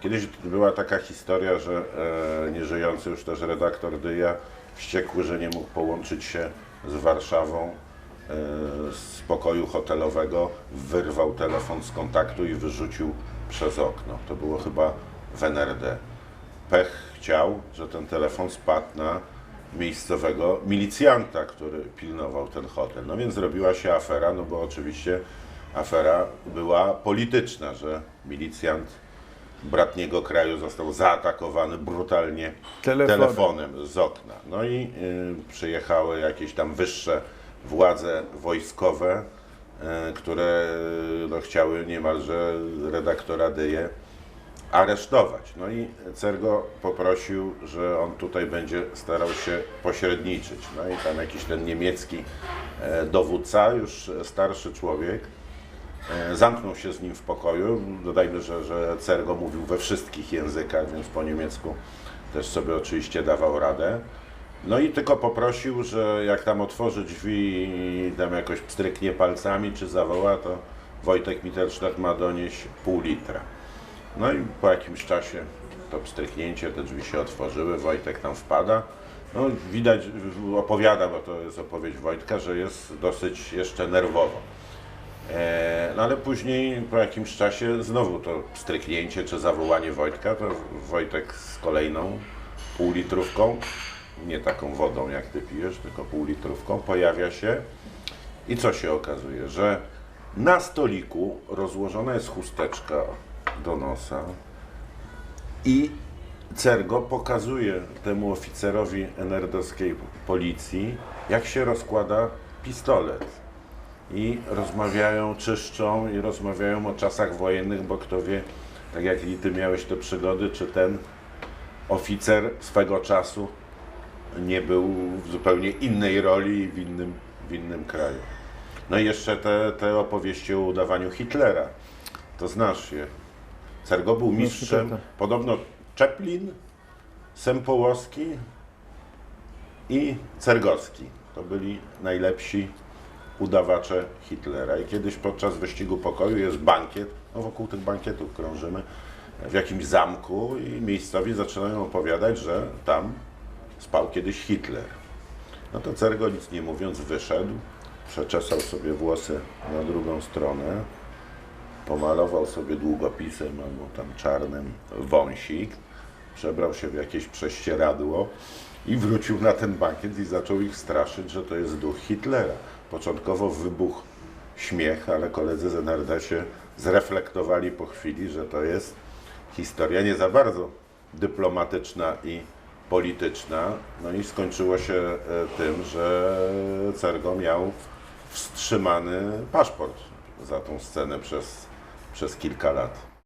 Kiedyś była taka historia, że e, nieżyjący już też redaktor Dyja, wściekły, że nie mógł połączyć się z Warszawą e, z pokoju hotelowego, wyrwał telefon z kontaktu i wyrzucił przez okno. To było chyba w NRD. Pech chciał, że ten telefon spadł na miejscowego milicjanta, który pilnował ten hotel. No więc zrobiła się afera, no bo oczywiście afera była polityczna, że milicjant bratniego kraju został zaatakowany brutalnie Telefonem. telefonem z okna. No i y, przyjechały jakieś tam wyższe władze wojskowe, y, które y, no, chciały niemalże redaktora Dyję aresztować. No i Cergo poprosił, że on tutaj będzie starał się pośredniczyć. No i tam jakiś ten niemiecki e, dowódca, już starszy człowiek, zamknął się z nim w pokoju. Dodajmy, że, że Cergo mówił we wszystkich językach, więc po niemiecku też sobie oczywiście dawał radę. No i tylko poprosił, że jak tam otworzy drzwi i tam jakoś pstryknie palcami czy zawoła, to Wojtek Mittersztach ma donieść pół litra. No i po jakimś czasie to pstryknięcie, te drzwi się otworzyły, Wojtek tam wpada. No widać, opowiada, bo to jest opowieść Wojtka, że jest dosyć jeszcze nerwowo. E, no ale później po jakimś czasie znowu to pstryknięcie czy zawołanie Wojtka, to Wojtek z kolejną półlitrówką, nie taką wodą jak ty pijesz, tylko półlitrówką, pojawia się i co się okazuje, że na stoliku rozłożona jest chusteczka do nosa i Cergo pokazuje temu oficerowi enerdowskiej policji, jak się rozkłada pistolet. I rozmawiają, czyszczą i rozmawiają o czasach wojennych, bo kto wie, tak jak i ty miałeś te przygody, czy ten oficer swego czasu nie był w zupełnie innej roli i w innym, w innym kraju. No i jeszcze te, te opowieści o udawaniu Hitlera. To znasz je. Cergo był mistrzem. tak. Podobno Czeplin, Sempołowski i Cergowski. To byli najlepsi udawacze Hitlera. I kiedyś podczas wyścigu pokoju jest bankiet, no wokół tych bankietów krążymy, w jakimś zamku i miejscowi zaczynają opowiadać, że tam spał kiedyś Hitler. No to Cergo nic nie mówiąc wyszedł, przeczesał sobie włosy na drugą stronę, pomalował sobie długopisem albo tam czarnym wąsik, przebrał się w jakieś prześcieradło i wrócił na ten bankiet i zaczął ich straszyć, że to jest duch Hitlera. Początkowo wybuchł śmiech, ale koledzy z NRD się zreflektowali po chwili, że to jest historia nie za bardzo dyplomatyczna i polityczna. No i skończyło się e, tym, że Cergo miał wstrzymany paszport za tą scenę przez, przez kilka lat.